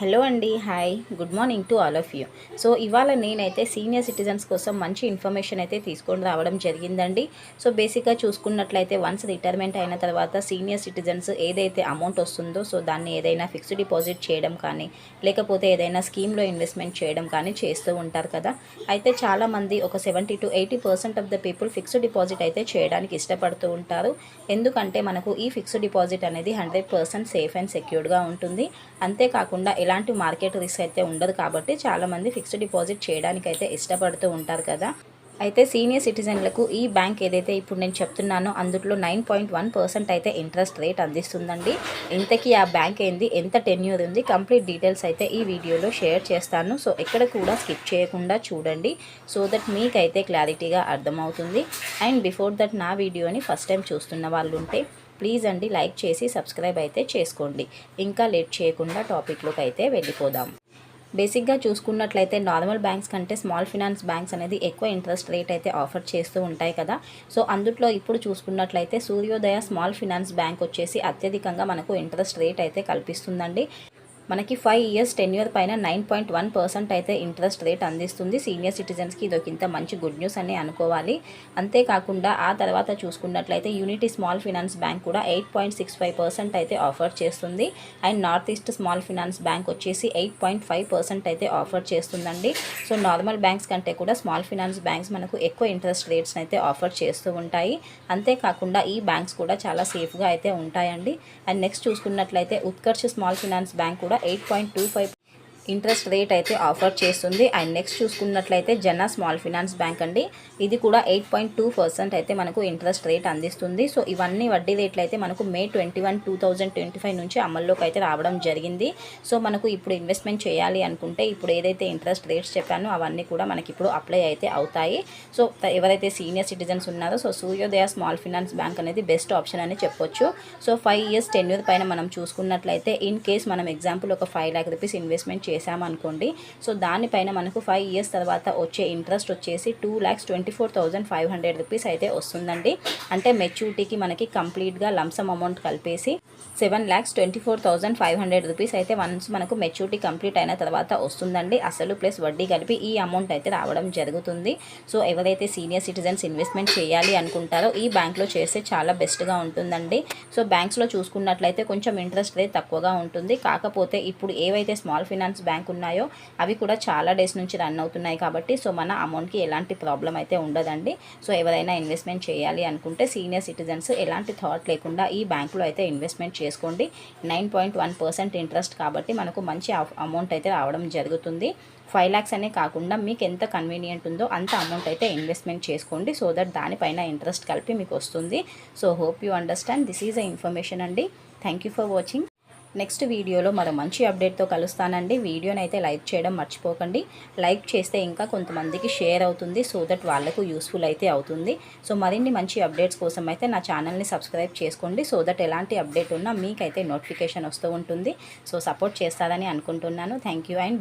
Hello అండి hi good morning to all of you. So ఇవాళ నేనైతే సీనియర్ సిటిజన్స్ కోసం మంచి ఇన్ఫర్మేషన్ అయితే తీసుకొని రావడం జరిగిందండి. సో బేసిక్గా చూసుకున్నట్లయితే వన్స్ రిటైర్మెంట్ అయిన తర్వాత సీనియర్ సిటిజన్స్ ఏదైతే అమౌంట్ వస్తుందో సో దాన్ని ఏదైనా ఫిక్స్డ్ డిపాజిట్ చేయడం కానీ లేకపోతే ఏదైనా స్కీమ్లో ఇన్వెస్ట్మెంట్ చేయడం కానీ చేస్తూ ఉంటారు కదా. అయితే చాలామంది ఒక seventy to eighty percent of the people fixed deposit అయితే చేయడానికి ఇష్టపడుతూ ఉంటారు. ఎందుకంటే మనకు ఈ ఫిక్స్డ్ డిపాజిట్ అనేది హండ్రెడ్ పర్సెంట్ సేఫ్ అండ్ సెక్యూర్డ్గా ఉంటుంది. అంతేకాకుండా ఎలాంటి మార్కెట్ రిస్క్ అయితే ఉండదు కాబట్టి చాలామంది ఫిక్స్డ్ డిపాజిట్ చేయడానికి అయితే ఇష్టపడుతూ ఉంటారు కదా. అయితే సీనియర్ సిటిజన్లకు ఈ బ్యాంక్ ఏదైతే ఇప్పుడు నేను చెప్తున్నానో అందులో నైన్ పాయింట్ వన్ పర్సెంట్ అయితే ఇంట్రెస్ట్ రేట్ అందిస్తుందండి. ఇంతకీ ఆ బ్యాంక్ ఏంది? ఎంత టెన్యూర్ ఉంది? కంప్లీట్ డీటెయిల్స్ అయితే ఈ వీడియోలో షేర్ చేస్తాను. సో ఎక్కడ కూడా స్కిప్ చేయకుండా చూడండి. సో దట్ మీకైతే క్లారిటీగా అర్థమవుతుంది. అండ్ బిఫోర్ దట్ నా వీడియోని ఫస్ట్ టైం చూస్తున్న వాళ్ళు ఉంటే ప్లీజ్ అండి లైక్ చేసి సబ్స్క్రైబ్ అయితే చేసుకోండి. ఇంకా లేట్ చేయకుండా టాపిక్లోకి అయితే వెళ్ళిపోదాం. బేసిక్గా చూసుకున్నట్లయితే నార్మల్ బ్యాంక్స్ కంటే స్మాల్ ఫినాన్స్ బ్యాంక్స్ అనేది ఎక్కువ ఇంట్రెస్ట్ రేట్ అయితే ఆఫర్ చేస్తూ ఉంటాయి కదా. సో అందుట్లో ఇప్పుడు చూసుకున్నట్లయితే సూర్యోదయ స్మాల్ ఫినాన్స్ బ్యాంక్ వచ్చేసి అత్యధికంగా మనకు ఇంట్రెస్ట్ రేట్ అయితే కల్పిస్తుందండి. మనకి ఫైవ్ ఇయర్స్ టెన్ ఇయర్ పైన నైన్ పాయింట్ వన్ పర్సెంట్ అయితే ఇంట్రెస్ట్ రేట్ అందిస్తుంది. సీనియర్ సిటిజన్స్కి ఇది ఒక ఇంత మంచి గుడ్ న్యూస్ అని అనుకోవాలి. అంతేకాకుండా ఆ తర్వాత చూసుకున్నట్లయితే యూనిటీ స్మాల్ ఫినాన్స్ బ్యాంక్ కూడా eight point six five percent అయితే ఆఫర్ చేస్తుంది. And North East Small Finance Bank వచ్చేసి ఎయిట్ పాయింట్ ఫైవ్ పర్సెంట్ అయితే ఆఫర్ చేస్తుందండి. సో నార్మల్ బ్యాంక్స్ కంటే కూడా స్మాల్ ఫినాన్స్ బ్యాంక్స్ మనకు ఎక్కువ ఇంట్రెస్ట్ రేట్స్ అయితే ఆఫర్ చేస్తూ ఉంటాయి. అంతేకాకుండా ఈ బ్యాంక్స్ కూడా చాలా సేఫ్గా అయితే ఉంటాయండి. అండ్ నెక్స్ట్ చూసుకున్నట్లయితే ఉత్కర్ష్ స్మాల్ ఫినాన్స్ బ్యాంక్ కూడా eight point two five interest rate అయితే ఆఫర్ చేస్తుంది. అండ్ నెక్స్ట్ చూసుకున్నట్లయితే జన స్మాల్ ఫినాన్స్ బ్యాంక్ అండి. ఇది కూడా ఎయిట్ పాయింట్ టూ పర్సెంట్ అయితే మనకు ఇంట్రెస్ట్ రేట్ అందిస్తుంది. సో ఇవన్నీ వడ్డీ రేట్లు అయితే మనకు May twenty one two thousand twenty five నుంచి అమల్లోకి అయితే రావడం జరిగింది. సో మనకు ఇప్పుడు ఇన్వెస్ట్మెంట్ చేయాలి అనుకుంటే ఇప్పుడు ఏదైతే ఇంట్రెస్ట్ రేట్స్ చెప్పానో అవన్నీ కూడా మనకి ఇప్పుడు అప్లై అయితే అవుతాయి. సో ఎవరైతే సీనియర్ సిటిజన్స్ ఉన్నారో so Suryoday Small Finance Bank అనేది బెస్ట్ ఆప్షన్ అని చెప్పొచ్చు. So five years ten year పైన మనం చూసుకున్నట్లయితే ఇన్ కేస్ మనం ఎగ్జాంపుల్ ఒక ఫైవ్ ల్యాక్ రూపీస్ ఇన్వెస్ట్మెంట్ చేసామనుకోండి సో దానిపైన మనకు ఫైవ్ ఇయర్స్ తర్వాత వచ్చే ఇంట్రెస్ట్ వచ్చేసి two lakhs twenty four thousand five hundred rupees అయితే వస్తుందండి. అంటే మెచ్యూరిటీకి మనకి కంప్లీట్గా లంసమ్ అమౌంట్ కలిపేసి seven lakhs twenty four thousand five hundred rupees అయితే వన్స్ మనకు మెచ్యూరిటీ కంప్లీట్ అయిన తర్వాత వస్తుందండి. అసలు ప్లస్ వడ్డీ కలిపి ఈ అమౌంట్ అయితే రావడం జరుగుతుంది. సో ఎవరైతే సీనియర్ సిటిజన్స్ ఇన్వెస్ట్మెంట్ చేయాలి అనుకుంటారో ఈ బ్యాంక్లో చేస్తే చాలా బెస్ట్గా ఉంటుందండి. సో బ్యాంక్స్లో చూసుకున్నట్లయితే కొంచెం ఇంట్రెస్ట్ రేట్ తక్కువగా ఉంటుంది. కాకపోతే ఇప్పుడు ఏవైతే స్మాల్ ఫినాన్స్ బ్యాంక్ ఉన్నాయో అవి కూడా చాలా డేస్ నుంచి రన్ అవుతున్నాయి కాబట్టి సో మన అమౌంట్కి ఎలాంటి ప్రాబ్లం అయితే ఉండదండి. సో ఎవరైనా ఇన్వెస్ట్మెంట్ చేయాలి అనుకుంటే సీనియర్ సిటిజన్స్ ఎలాంటి థాట్ లేకుండా ఈ బ్యాంకులో అయితే ఇన్వెస్ట్మెంట్ చేసుకోండి. Nine point one percent interest కాబట్టి మనకు మంచి అమౌంట్ అయితే రావడం జరుగుతుంది. ఫైవ్ ల్యాక్స్ అనే కాకుండా మీకు ఎంత కన్వీనియంట్ ఉందో అంత అమౌంట్ అయితే ఇన్వెస్ట్మెంట్ చేసుకోండి. సో దట్ దానిపైన ఇంట్రెస్ట్ కలిపి మీకు వస్తుంది. So hope you understand. This is a information అండి. Thank you for watching. Next వీడియోలో మరో మంచి అప్డేట్తో కలుస్తానండి. వీడియోని అయితే లైక్ చేయడం మర్చిపోకండి. లైక్ చేస్తే ఇంకా కొంతమందికి షేర్ అవుతుంది. సో దట్ వాళ్ళకు యూస్ఫుల్ అయితే అవుతుంది. సో మరిన్ని మంచి అప్డేట్స్ కోసం అయితే నా ఛానల్ని సబ్స్క్రైబ్ చేసుకోండి. సో దట్ ఎలాంటి అప్డేట్ ఉన్నా మీకైతే నోటిఫికేషన్ వస్తూ ఉంటుంది. సో సపోర్ట్ చేస్తారని అనుకుంటున్నాను. Thank you and